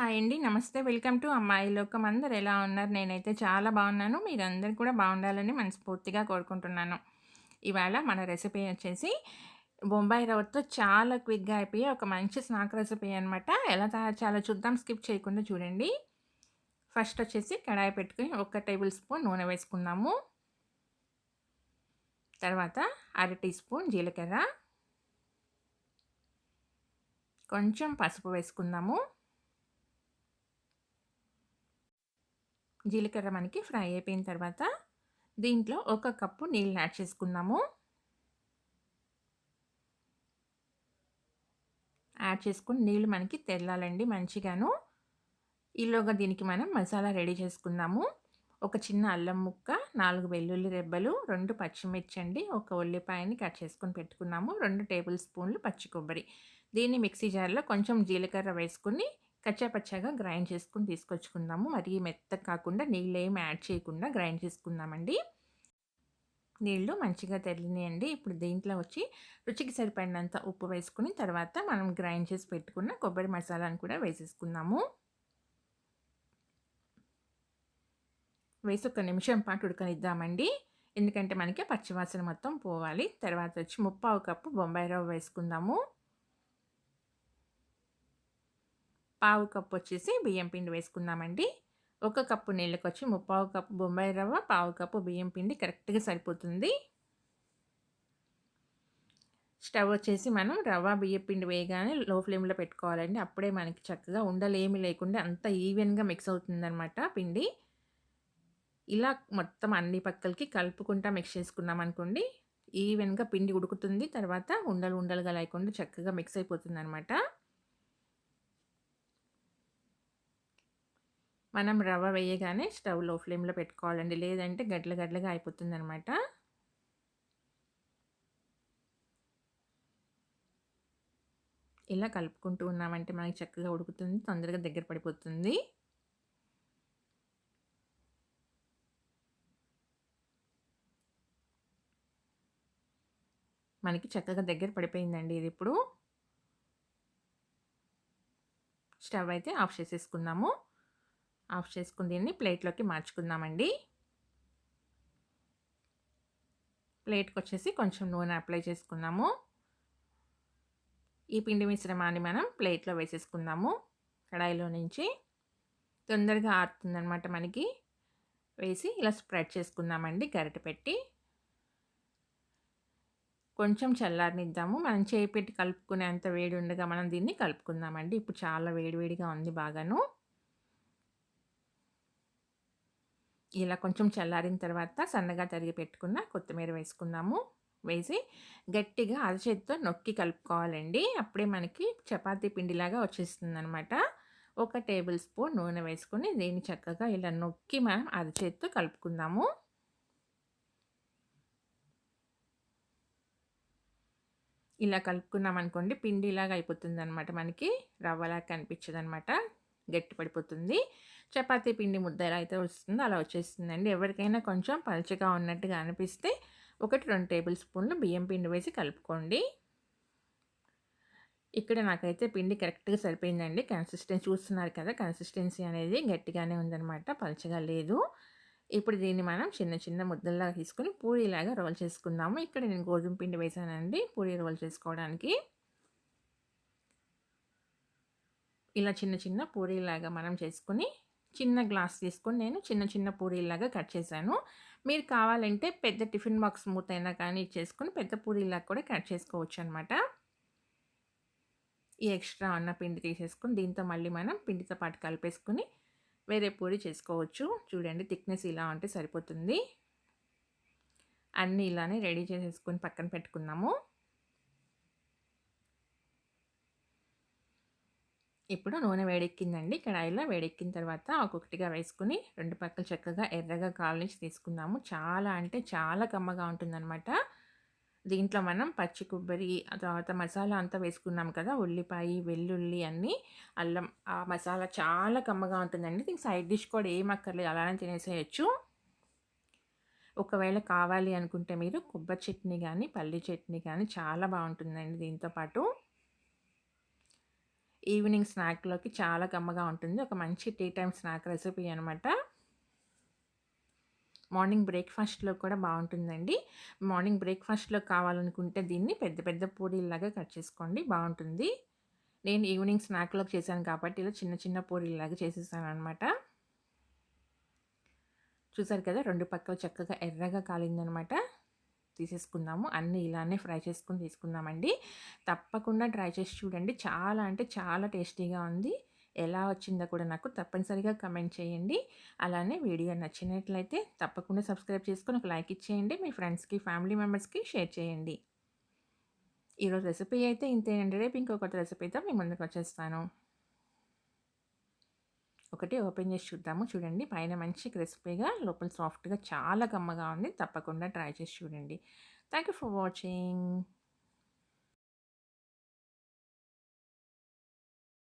Hi అండి. నమస్తే. Welcome to అమ్మాయి లోకం. అందరు ఎలా ఉన్నారు? నేనైతే చాలా బాగున్నాను. మీరందరూ కూడా బాగుండాలని మనస్ఫూర్తిగా కోరుకుంటున్నాను. ఇవాళ మన రెసిపీ వచ్చేసి బొంబాయి రవ్వతో చాలా క్విక్‌గా అయిపోయి ఒక మంచి స్నాక్ రెసిపీ అనమాట. ఎలా తయారు చేయాలో చూద్దాం. స్కిప్ చేయకుండా చూడండి. ఫస్ట్ వచ్చేసి కడాయి పెట్టుకొని ఒక టేబుల్ స్పూన్ నూనె వేసుకుందాము. తర్వాత అర టీ స్పూన్ జీలకర్ర కొంచెం పసుపు వేసుకుందాము. జీలకర్ర మనకి ఫ్రై అయిపోయిన తర్వాత దీంట్లో ఒక కప్పు నీళ్ళు యాడ్ చేసుకున్నాము యాడ్ చేసుకుని నీళ్ళు మనకి తెల్లాలండి మంచిగాను. ఈలోగా దీనికి మనం మసాలా రెడీ చేసుకుందాము. ఒక చిన్న అల్లం ముక్క, నాలుగు వెల్లుల్లి రెబ్బలు, రెండు పచ్చిమిర్చి అండి, ఒక ఉల్లిపాయని కట్ చేసుకొని పెట్టుకున్నాము. రెండు టేబుల్ స్పూన్లు పచ్చి కొబ్బరి. దీన్ని మిక్సీ జార్‌లో కొంచెం జీలకర్ర వేసుకుని కచ్చాపచ్చాగా గ్రైండ్ చేసుకొని తీసుకొచ్చుకుందాము. మరి మెత్తగా కాకుండా నీళ్ళు ఏమి యాడ్ చేయకుండా గ్రైండ్ చేసుకుందామండి. నీళ్ళు మంచిగా తెల్లినాయండి. ఇప్పుడు దీంట్లో వచ్చి రుచికి సరిపడినంత ఉప్పు వేసుకుని తర్వాత మనం గ్రైండ్ చేసి పెట్టుకున్న కొబ్బరి మసాలాను కూడా వేసేసుకుందాము. వేసి ఒక నిమిషం పాటు ఉడకనిద్దామండి. ఎందుకంటే మనకి పచ్చివాసన మొత్తం పోవాలి. తర్వాత వచ్చి ముప్పావు కప్పు బొంబాయి రవ్వ వేసుకుందాము. పావు కప్పు వచ్చేసి బియ్యం పిండి వేసుకుందామండి. ఒక కప్పు నీళ్ళకొచ్చి ముప్పావు కప్పు బొంబాయి రవ్వ, పావు కప్పు బియ్యం పిండి కరెక్ట్‌గా సరిపోతుంది. స్టవ్ వచ్చేసి మనం రవ్వ, బియ్యం పిండి వేయగానే లో ఫ్లేమ్‌లో పెట్టుకోవాలండి. అప్పుడే మనకి చక్కగా ఉండలేమి లేకుండా అంత ఈవెన్‌గా మిక్స్ అవుతుందనమాట పిండి. ఇలా మొత్తం అన్ని పక్కలకి కలుపుకుంటా మిక్స్ చేసుకున్నాం అనుకోండి ఈవెన్‌గా పిండి ఉడుకుతుంది. తర్వాత ఉండలు ఉండలుగా లేకుండా చక్కగా మిక్స్ అయిపోతుంది అనమాట మనం రవ్వ వేయగానే స్టవ్లో ఫ్లేమ్‌లో పెట్టుకోవాలండి. లేదంటే గడ్ల గడ్లగా అయిపోతుందనమాట. ఇలా కలుపుకుంటూ ఉన్నామంటే మనకి చక్కగా ఉడుకుతుంది. తొందరగా దగ్గర పడిపోతుంది. మనకి చక్కగా దగ్గర పడిపోయిందండి ఇది ఇప్పుడు స్టవ్ అయితే ఆఫ్ చేసేసుకున్నాము ఆఫ్ చేసుకుని దీన్ని ప్లేట్‌లోకి మార్చుకుందామండి. ప్లేట్కి వచ్చేసి కొంచెం నూనె అప్లై చేసుకుందాము. ఈ పిండి మిశ్రమాన్ని మనం ప్లేట్‌లో వేసేసుకుందాము. కడాయిలో నుంచి. తొందరగా ఆరుతుందనమాట మనకి. వేసి ఇలా స్ప్రెడ్ చేసుకుందామండి గరిటె పెట్టి. కొంచెం చల్లారనిద్దాము. మనం చేయి పెట్టి కలుపుకునేంత వేడి ఉండగా మనం దీన్ని కలుపుకుందామండి. ఇప్పుడు చాలా వేడివేడిగా ఉంది బాగాను. ఇలా కొంచెం చల్లారిన తర్వాత సన్నగా తరిగి పెట్టుకున్న కొత్తిమీర వేసుకుందాము. వేసి గట్టిగా అరచేతితో నొక్కి కలుపుకోవాలండి. అప్పుడే మనకి చపాతీ పిండిలాగా వచ్చేస్తుందనమాట. ఒక టేబుల్ స్పూన్ నూనె వేసుకొని దీన్ని చక్కగా ఇలా నొక్కి మనం అరచేతితో కలుపుకుందాము. ఇలా కలుపుకున్నామనుకోండి పిండి ఇలాగా అయిపోతుందనమాట మనకి. రవ్వలాగా కనిపించదనమాట. గట్టి పడిపోతుంది. చపాతీ పిండి ముద్ద ఎలా అయితే వస్తుందో అలా వచ్చేస్తుందండి. ఎవరికైనా కొంచెం పలుచగా ఉన్నట్టుగా అనిపిస్తే ఒకటి రెండు టేబుల్ స్పూన్లు బియ్యం పిండి వేసి కలుపుకోండి. ఇక్కడ నాకైతే పిండి కరెక్ట్‌గా సరిపోయిందండి. కన్సిస్టెన్సీ చూస్తున్నారు కదా! కన్సిస్టెన్సీ అనేది గట్టిగానే ఉందనమాట. పలుచగా లేదు. ఇప్పుడు దీన్ని మనం చిన్న చిన్న ముద్దల్లాగా తీసుకొని పూరీలాగా రోల్ చేసుకుందాము. ఇక్కడ నేను గోధుమ పిండి వేసానండి పూరీ రోల్ చేసుకోవడానికి. ఇలా చిన్న చిన్న పూరీలాగా మనం చేసుకొని చిన్న గ్లాస్ తీసుకొని నేను చిన్న చిన్న పూరీలాగా కట్ చేశాను. మీరు కావాలంటే పెద్ద టిఫిన్ బాక్స్ మూతైనా కానీ చేసుకొని పెద్ద పూరీలాగా కూడా కట్ చేసుకోవచ్చనమాట. ఈ ఎక్స్ట్రా అన్న పిండి తీసేసుకొని దీంతో మళ్ళీ మనం పిండితో పాటు కలిపేసుకొని వేరే పూరి చేసుకోవచ్చు. చూడండి థిక్‌నెస్ ఇలా ఉంటే సరిపోతుంది. అన్నీ ఇలానే రెడీ చేసేసుకొని పక్కన పెట్టుకున్నాము ఇప్పుడు నూనె వేడెక్కిందండి. కడాయిలో వేడెక్కిన తర్వాత ఒక్కొక్కటిగా వేసుకుని రెండు పక్కల చక్కగా ఎర్రగా కాలనిచ్చి తీసుకుందాము. చాలా అంటే చాలా కమ్మగా ఉంటుందనమాట. దీంట్లో మనం పచ్చి కొబ్బరి, తర్వాత మసాలా అంతా వేసుకున్నాం కదా! ఉల్లిపాయ, వెల్లుల్లి అన్నీ, అల్లం ఆ మసాలా చాలా కమ్మగా ఉంటుందండి. దీనికి సైడ్ డిష్ కూడా ఏం అక్కర్లేదు. అలానే తినేసేయొచ్చు. ఒకవేళ కావాలి అనుకుంటే మీరు కొబ్బరి చట్నీ కానీ పల్లి చట్నీ కానీ చాలా బాగుంటుందండి దీంతో పాటు. ఈవినింగ్ స్నాక్‌లోకి చాలా కమ్మగా ఉంటుంది. ఒక మంచి టీ టైం స్నాక్ రెసిపీ అనమాట. మార్నింగ్ బ్రేక్‌ఫాస్ట్‌లో కూడా బాగుంటుందండి మార్నింగ్ బ్రేక్‌ఫాస్ట్‌లో కావాలనుకుంటే దీన్ని పెద్ద పెద్ద పూరీలాగా కట్ చేసుకోండి బాగుంటుంది నేను ఈవినింగ్ స్నాక్‌లోకి చేశాను కాబట్టి ఇలా చిన్న చిన్న పూరీలాగా చేసేసాను అనమాట చూసారు కదా! రెండు పక్కల చక్కగా ఎర్రగా కాలిందనమాట. తీసేసుకుందాము. అన్నీ ఇలానే ఫ్రై చేసుకొని తీసుకుందామండి. తప్పకుండా ట్రై చేసి చూడండి. చాలా అంటే చాలా టేస్టీగా ఉంది. ఎలా వచ్చిందో కూడా నాకు తప్పనిసరిగా కమెంట్ చేయండి. అలానే వీడియో నచ్చినట్లయితే తప్పకుండా సబ్స్క్రైబ్ చేసుకొని ఒక లైక్ ఇచ్చేయండి. మీ ఫ్రెండ్స్‌కి, ఫ్యామిలీ మెంబర్స్‌కి షేర్ చేయండి. ఈరోజు రెసిపీ అయితే ఇంతేనండి. రేపు ఇంకో రెసిపీతో మీ ముందుకొచ్చేస్తాను. ఒకటి ఓపెన్ చేసి చూద్దాము. చూడండి పైన మంచి క్రిస్పీగా లోపల సాఫ్ట్‌గా చాలా కమ్మగా ఉంది. తప్పకుండా ట్రై చేసి చూడండి. Thank you for watching.